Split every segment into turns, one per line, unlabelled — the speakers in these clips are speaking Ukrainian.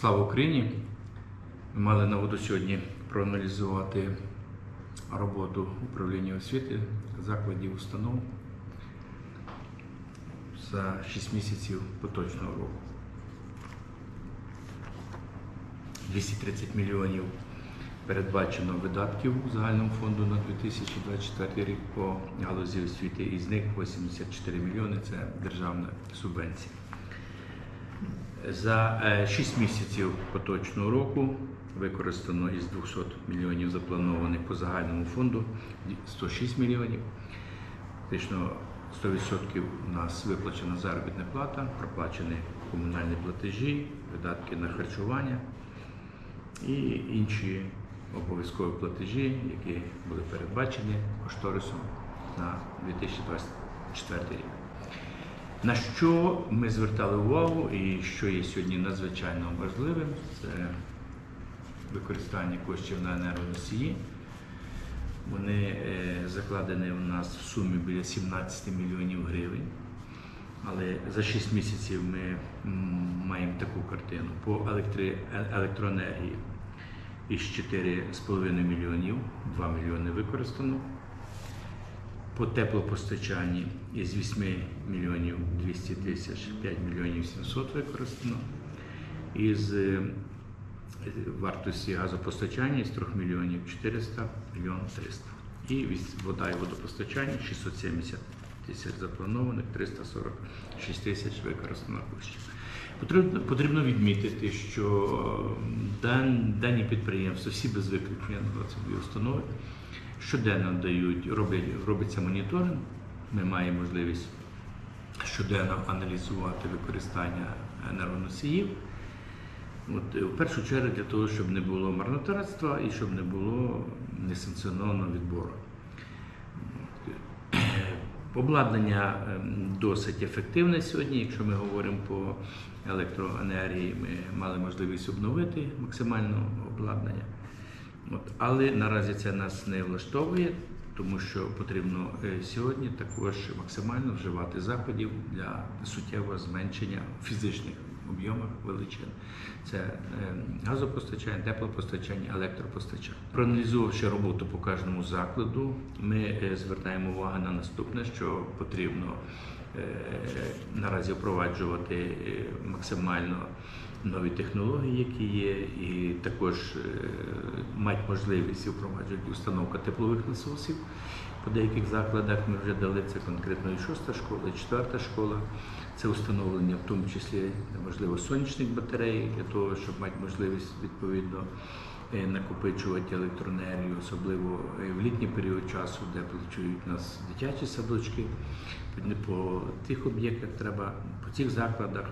Слава Україні! Ми мали нагоду сьогодні проаналізувати роботу управління освіти, закладів, установ за 6 місяців поточного року. 230 мільйонів передбачено видатків загальному фонду на 2024 рік по галузі освіти, із них 84 мільйони це державна субвенція. За 6 місяців поточного року використано із 200 мільйонів запланованих по загальному фонду 106 мільйонів. Фактично 100% у нас виплачена заробітна плата, проплачені комунальні платежі, видатки на харчування і інші обов'язкові платежі, які були передбачені кошторисом на 2024 рік. На що ми звертали увагу і що є сьогодні надзвичайно важливим, це використання коштів на енергоносії. Вони е, закладені у нас в сумі біля 17 мільйонів гривень. Але за 6 місяців ми маємо таку картину. По електри- е- електроенергії із 4,5 мільйонів, 2 мільйони використано. По теплопостачанні із 8 мільйонів 200 тисяч 5 мільйонів 700 використано. Із е, вартості газопостачання з 3 мільйонів 400 мільйон 300. І вода і водопостачання 670 тисяч запланованих, 346 тисяч використано коштів. Потрібно, потрібно відмітити, що дані підприємства, всі без виключення 22 установи, щоденно дають, роблять, робиться моніторинг. Ми маємо можливість щоденно аналізувати використання енергоносіїв. От, е, в першу чергу для того, щоб не було марнотратства і щоб не було несанкціонованого відбору. Е, Обладнання ем, досить ефективне сьогодні. Якщо ми говоримо по електроенергії, ми мали можливість обновити максимально обладнання. От, але наразі це нас не влаштовує, тому що потрібно е, сьогодні також максимально вживати заходів для суттєвого зменшення фізичних об'ємах величин. Це е, газопостачання, теплопостачання, електропостачання. Проаналізувавши роботу по кожному закладу, ми е, звертаємо увагу на наступне, що потрібно наразі впроваджувати максимально нові технології, які є, і також е, мати можливість впроваджувати установка теплових насосів. По деяких закладах ми вже дали це конкретно і шоста школа, і четверта школа. Це установлення, в тому числі можливо сонячних батарей, для того, щоб мати можливість відповідно е, накопичувати електроенергію, особливо е, в літній період часу, де працюють у нас дитячі садочки. По тих об'єктах треба, по цих закладах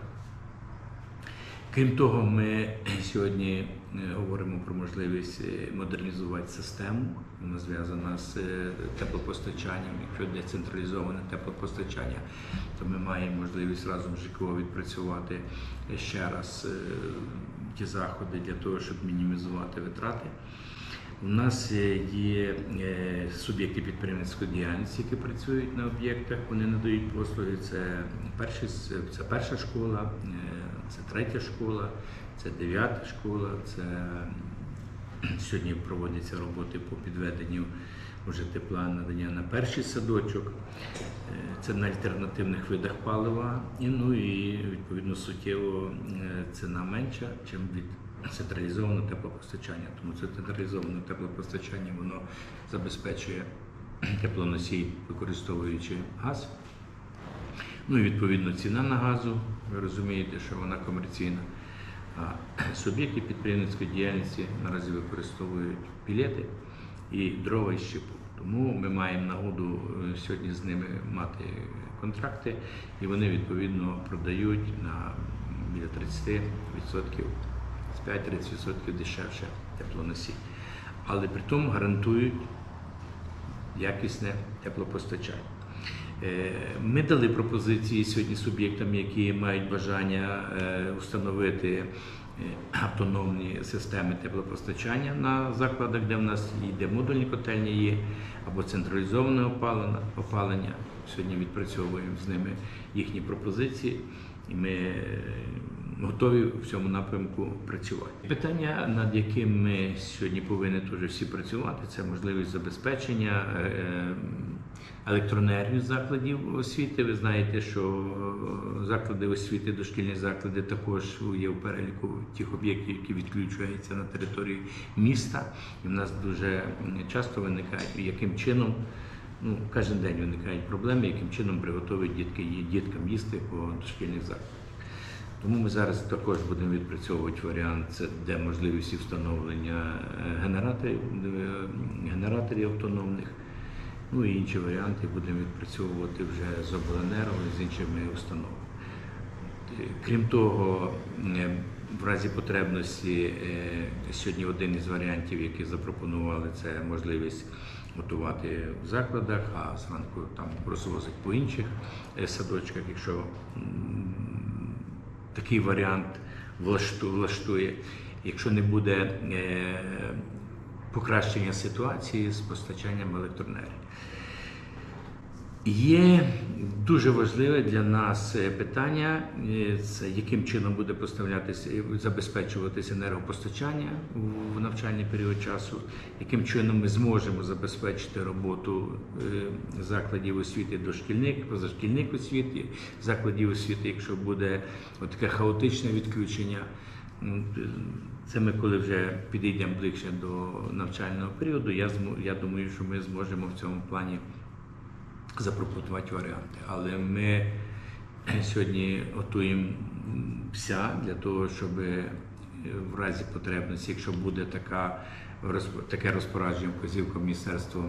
Крім того, ми сьогодні е, говоримо про можливість е, модернізувати систему. Вона зв'язана з е, теплопостачанням. Якщо децентралізоване теплопостачання, то ми маємо можливість разом з ЖКО відпрацювати ще раз ті заходи для того, щоб мінімізувати витрати. У нас є суб'єкти підприємницької діяльності, які працюють на об'єктах. Вони надають послуги. Це перші це перша школа, це третя школа, це дев'ята школа. Це сьогодні проводяться роботи по підведенню вже тепла надання на перший садочок. Е, Це на альтернативних видах палива. І ну і відповідно суттєво е, ціна менша, ніж від централізованого теплопостачання. Тому це централізоване теплопостачання воно забезпечує теплоносій, використовуючи газ. Ну і відповідно ціна на газу. Ви розумієте, що вона комерційна. А суб'єкти підприємницької діяльності наразі використовують пілети і дрова і щепу. Тому ми маємо нагоду е, сьогодні з ними мати контракти, і вони відповідно продають на біля 30%, 25-30% дешевше теплоносій. Але при тому гарантують якісне теплопостачання. Е, Ми дали пропозиції сьогодні суб'єктам, які мають бажання е, установити е, автономні системи теплопостачання на закладах, де в нас йде модульні котельні є, або централізоване опалення. Сьогодні відпрацьовуємо з ними їхні пропозиції, і ми е, готові в цьому напрямку працювати. Питання, над яким ми сьогодні повинні теж всі працювати, це можливість забезпечення е, е, закладів освіти. Ви знаєте, що заклади освіти, дошкільні заклади також є в переліку тих об'єктів, які відключуються на території міста. І в нас дуже часто виникає, яким чином. Ну, кожен день виникають проблеми, яким чином приготують дітки, діткам їсти по дошкільних закладах. Тому ми зараз також будемо відпрацьовувати варіант, де можливість встановлення е, генераторів, е, генераторів автономних. Ну і інші варіанти будемо відпрацьовувати вже з обленерго і з іншими установами. Крім того, е, в разі потребності е, сьогодні один із варіантів, які запропонували, це можливість готувати в закладах, а зранку там розвозить по інших е, садочках, якщо такий варіант влаштує. Якщо не буде покращення ситуації з постачанням електроенергії. Є дуже важливе для нас е, питання, е, це яким чином буде поставлятися і забезпечуватися енергопостачання в навчальний період часу, яким чином ми зможемо забезпечити роботу е, закладів освіти дошкільних, позашкільних освіти, закладів освіти, якщо буде таке хаотичне відключення. М, Це ми коли вже підійдемо ближче до навчального періоду. Я я думаю, що ми зможемо в цьому плані запропонувати варіанти. Але ми сьогодні готуємося для того, щоб е, в разі потребності, якщо буде така таке розпорядження вказівка Міністерства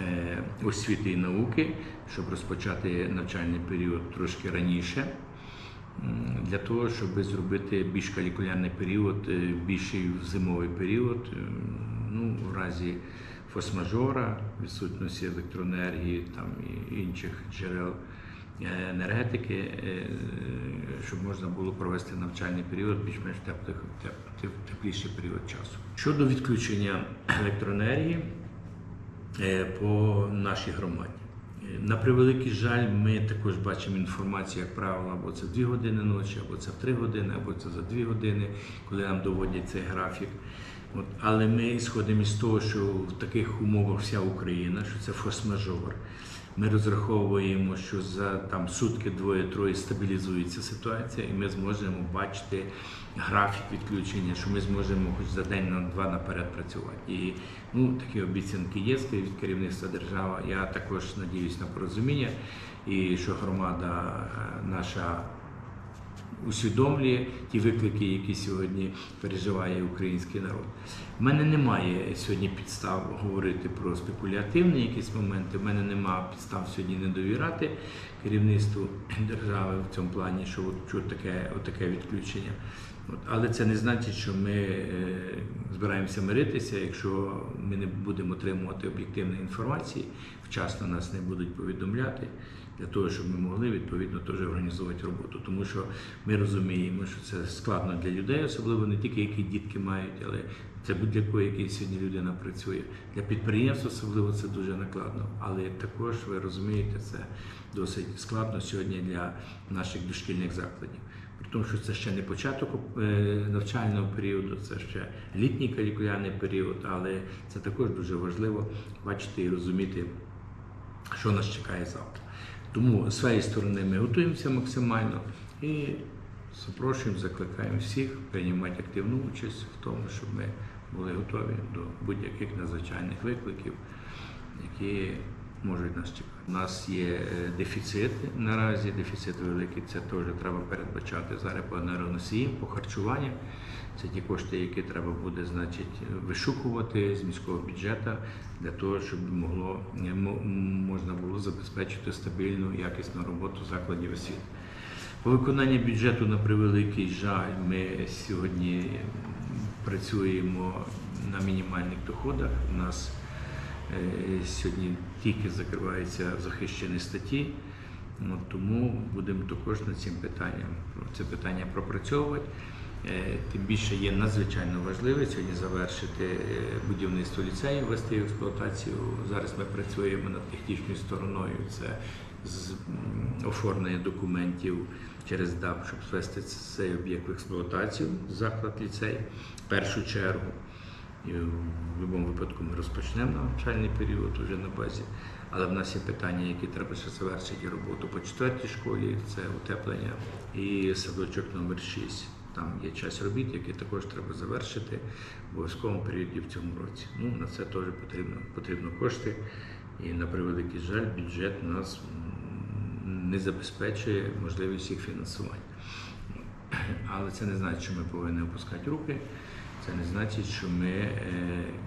е, освіти і науки, щоб розпочати навчальний період трошки раніше. Для того, щоб зробити більш калікулярний період, е, більший зимовий період, е, ну, в разі форс-мажора, відсутності електроенергії там, і інших джерел е, енергетики, щоб можна було провести навчальний період більш-менш теплих, теп- теп- тепліший період часу. Щодо відключення електроенергії по нашій громаді. На превеликий жаль, ми також бачимо інформацію, як правило, або це в 2 години ночі, або це в 3 години, або це за 2 години, коли нам доводять цей графік. От, але ми сходимо із того, що в таких умовах вся Україна, що це форс-мажор. Ми розраховуємо, що за там сутки, двоє-троє стабілізується ситуація, і ми зможемо бачити графік відключення, що ми зможемо хоч за день на два наперед працювати. І ну такі обіцянки є від керівництва держави. Я також надіюсь на порозуміння, і що громада е, наша усвідомлює ті виклики, які сьогодні переживає український народ. У мене немає сьогодні підстав говорити про спекулятивні якісь моменти. У мене немає підстав сьогодні не довіряти керівництву держави в цьому плані, що от, таке, от таке відключення. Але це не значить, що ми е, збираємося миритися, якщо ми не будемо отримувати об'єктивної інформації, вчасно нас не будуть повідомляти для того, щоб ми могли відповідно теж організовувати роботу. Тому що ми розуміємо, що це складно для людей, особливо не тільки які дітки мають, але це будь-якої, який сьогодні людина працює. Для підприємств особливо це дуже накладно. Але також ви розумієте, це досить складно сьогодні для наших дошкільних закладів. Тому, що це ще не початок е, навчального періоду, це ще літній калікулярний період, але це також дуже важливо бачити і розуміти, що нас чекає завтра. Тому з своєї сторони ми готуємося максимально і запрошуємо, закликаємо всіх приймати активну участь в тому, щоб ми були готові до будь-яких надзвичайних викликів, які можуть нас чекати. У нас є е, дефіцит наразі, дефіцит великий, це теж треба передбачати зараз по енергоносіям, по харчуванню. Це ті кошти, які треба буде, значить, вишукувати з міського бюджету для того, щоб могло е, можна було забезпечити стабільну якісну роботу закладів освіти. По виконанню бюджету на превеликий жаль, ми сьогодні працюємо на мінімальних доходах. У нас сьогодні тільки закриваються захищені статті. От, тому будемо також над цим питанням це питання пропрацьовувати. Е, Тим більше є надзвичайно важливо сьогодні завершити е, будівництво ліцею, ввести в експлуатацію. Зараз ми працюємо над технічною стороною. Це з оформлення документів через ДАП, щоб звести цей об'єкт в експлуатацію, заклад ліцей, в першу чергу. І в будь-якому випадку ми розпочнемо навчальний період вже на базі. Але в нас є питання, які треба ще завершити роботу по четвертій школі, це утеплення і садочок номер 6. Там є часть робіт, які також треба завершити в обов'язковому періоді в цьому році. Ну, на це теж потрібно, потрібно кошти. І на превеликий жаль, бюджет нас не забезпечує можливість їх фінансування. Але це не значить, що ми повинні опускати руки. Це не значить, що ми е,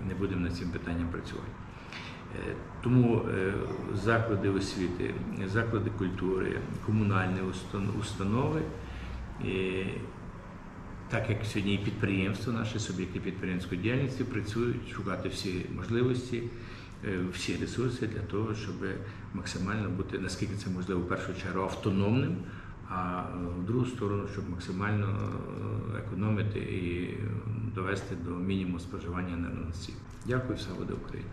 не будемо над цим питанням працювати. Е, Тому е, заклади освіти, заклади культури, комунальні установи, так як сьогодні і підприємства, наші суб'єкти підприємської діяльності працюють шукати всі можливості, всі ресурси для того, щоб максимально бути, наскільки це можливо, в першу чергу автономним, а е, в другу сторону, щоб максимально е, економити і довести до мінімуму споживання енергоносіїв. Дякую, все буде Україна.